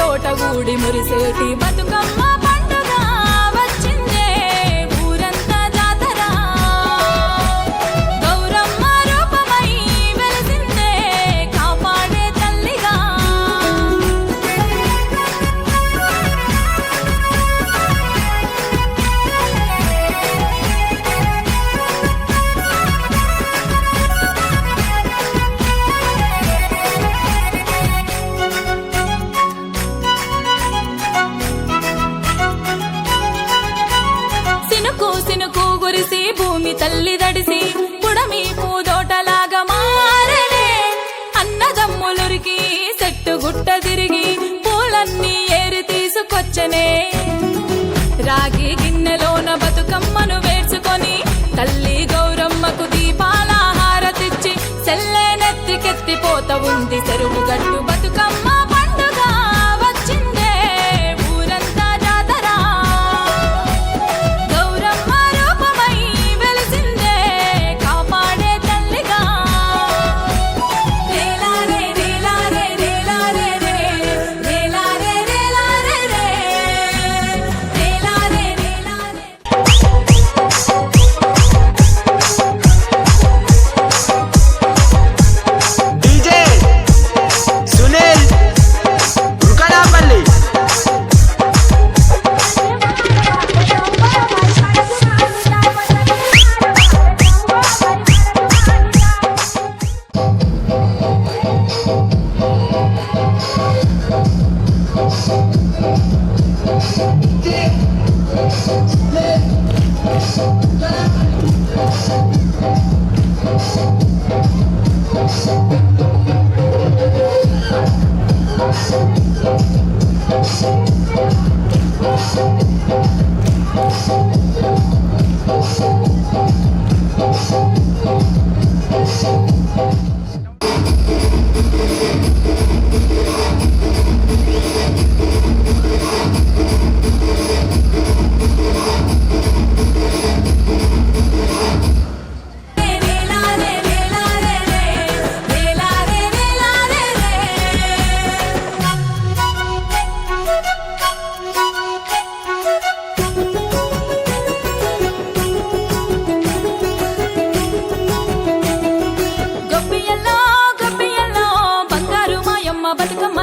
చోట గూడి మురిసేటి బతుకమ్మ. భూమి తల్లి దడిసి పుడమి పూదోటలాగా మారనే అన్నదమ్ములురికి చెట్టు గుట్ట తిరిగి పూలన్నీ ఏరి తీసుకొచ్చనే రాగి గిన్నెలోన బతుకమ్మను Let's go. బతుకమ్మ